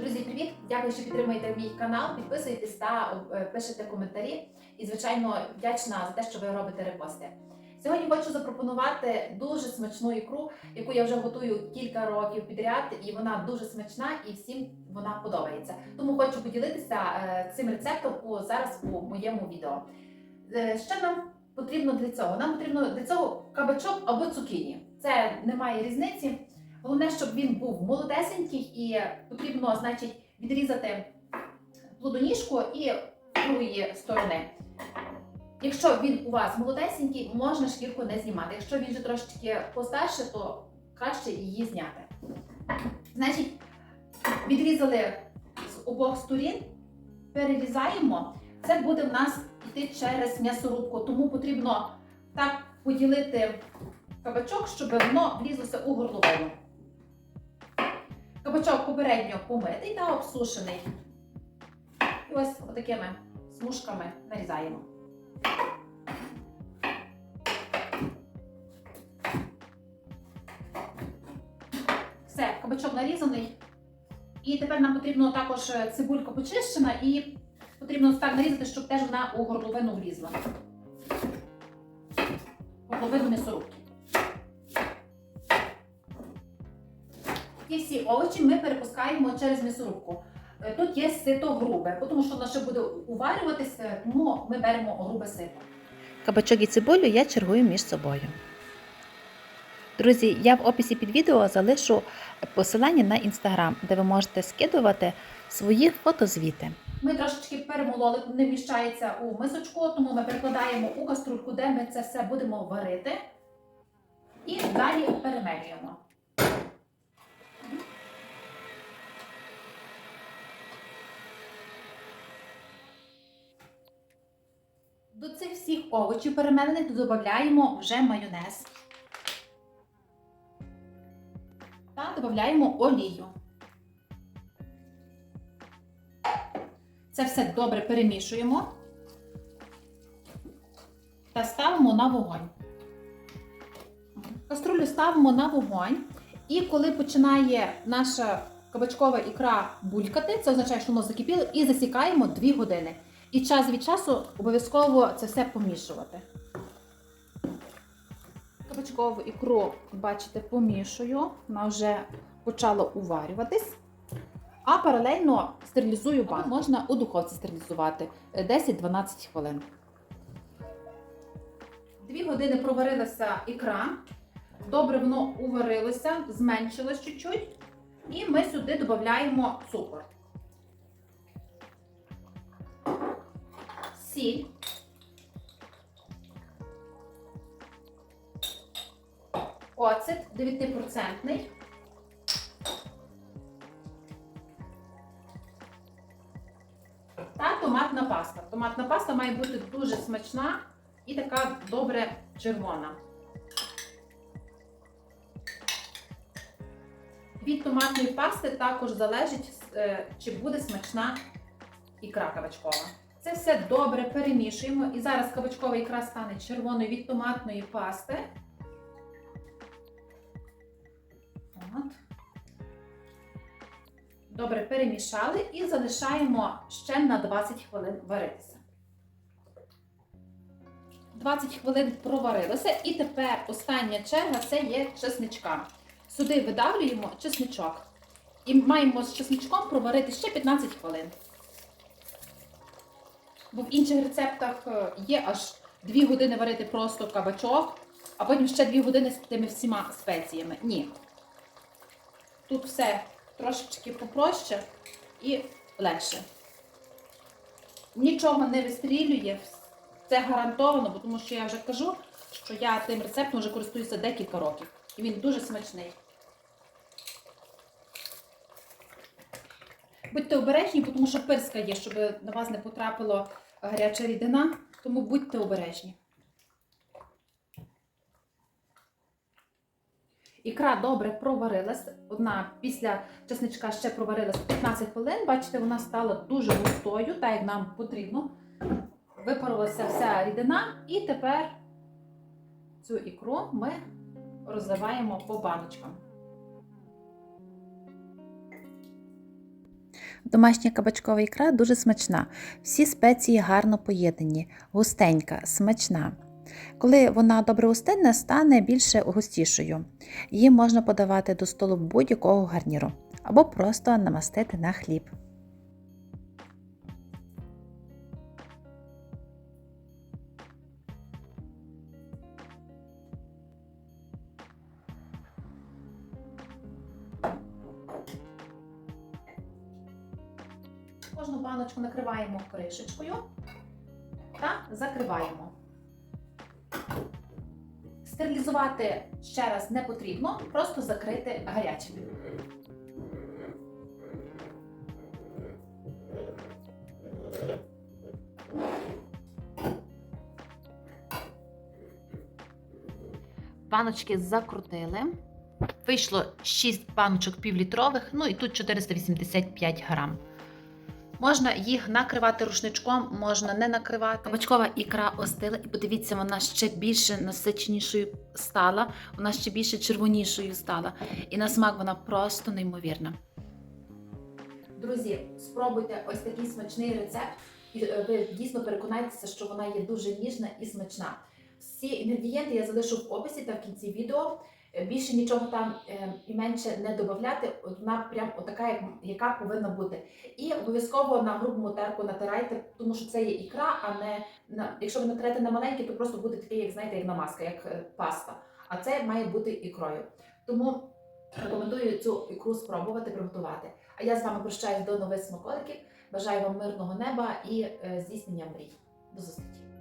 Друзі, привіт! Дякую, що підтримуєте мій канал. Підписуєтесь та е, пишете коментарі. І, звичайно, вдячна за те, що ви робите репости. Сьогодні хочу запропонувати дуже смачну ікру, яку я вже готую кілька років підряд, і вона дуже смачна і всім вона подобається. Тому хочу поділитися е, цим рецептом у, зараз у моєму відео. Е, Що нам потрібно для цього? Нам потрібно для цього кабачок або цукіні. Це немає різниці. Головне, щоб він був молодесенький і потрібно, значить, відрізати плодоніжку і з другої сторони. Якщо він у вас молодесенький, можна шкірку не знімати. Якщо він вже трошечки постарше, то краще її зняти. Значить, відрізали з обох сторін, перерізаємо. Це буде в нас йти через м'ясорубку, тому потрібно так поділити кабачок, щоб воно влізлося у горловину. Кабачок попередньо помитий та обсушений. І ось такими смужками нарізаємо. Все, кабачок нарізаний. І тепер нам потрібно також е, цибулька почищена і потрібно так нарізати, щоб теж вона у горловину влізла. Горловину м'ясорубки. І всі овочі ми перепускаємо через м'ясорубку. Е, Тут є сито грубе, тому що воно ще буде уварюватися, тому ми беремо грубе сито. Кабачок і цибулю я чергую між собою. Друзі, я в описі під відео залишу посилання на інстаграм, де ви можете скидувати свої фотозвіти. Ми трошечки перемололи, не вміщається у мисочку, тому ми перекладаємо у каструльку, де ми це все будемо варити. І далі перемелюємо. До цих всіх овочів перемелених додаємо вже майонез. Та додаємо олію. Це все добре перемішуємо та ставимо на вогонь. Каструлю ставимо на вогонь, і коли починає наша кабачкова ікра булькати, це означає, що воно закипіло, і засікаємо 2 години. І час від часу обов'язково це все помішувати. Кабачкову ікру, бачите, помішую, вона вже почала уварюватись. А паралельно стерилізую банку. Можна у духовці стерилізувати е, 10-12 хвилин. Дві години проварилася ікра. Добре воно уварилося, зменшилось чуть-чуть. І ми сюди додаємо цукор. Сіль. Оцет 9%. Та томатна паста. Томатна паста має бути дуже смачна і така добре червона. Від томатної пасти також залежить, е, чи буде смачна ікра кабачкова. Це все добре перемішуємо. І зараз кабачкова ікра стане червоною від томатної пасти. От. Добре перемішали і залишаємо ще на 20 хвилин варитися. 20 хвилин проварилося, і тепер остання черга це є чесничка. Сюди видавлюємо чесничок. І маємо з чесничком проварити ще 15 хвилин. Бо в інших рецептах е, є аж 2 години варити просто кабачок, а потім ще 2 години з тими всіма спеціями. Ні. Тут все трошечки попроще і легше. Нічого не вистрілює, це гарантовано, тому що я вже кажу, що я тим рецептом вже користуюся декілька років. І він дуже смачний. Будьте обережні, тому що пирска є, щоб на вас не потрапила гаряча рідина, тому будьте обережні. Ікра добре проварилась. Одна після чесничка ще проварилась 15 хвилин. Бачите, вона стала дуже густою, так як нам потрібно. Випарилася вся рідина, і тепер цю ікру ми розливаємо по баночкам. Домашня кабачкова ікра дуже смачна. Всі спеції гарно поєднані, густенька, смачна. Коли вона добре устигне, стане більше густішою. Її можна подавати до столу будь-якого гарніру або просто намастити на хліб. Кожну баночку накриваємо кришечкою та закриваємо. Стерилізувати ще раз не потрібно, просто закрити гарячим. Баночки закрутили. Вийшло 6 баночок півлітрових, ну і тут 485 грам. Можна їх накривати рушничком, можна не накривати. Кабачкова ікра остила, і подивіться, вона ще більше насиченішою стала, вона ще більше червонішою стала. І на смак вона просто неймовірна. Друзі, спробуйте ось такий смачний рецепт, і е, ви дійсно переконайтеся, що вона є дуже ніжна і смачна. Всі інгредієнти я залишу в описі та в кінці відео. Е, Більше нічого там е, і менше не додавати. От Вона прям отака, як, яка повинна бути. І обов'язково на грубому терку натирайте, тому що це є ікра, а не на якщо ви натирете на маленький, то просто буде такий, як знаєте, як намазка, як е, паста. А це має бути ікрою. Тому рекомендую цю ікру спробувати приготувати. А я з вами прощаюсь до нових смаколиків. Бажаю вам мирного неба і здійснення мрій. До зустрічі!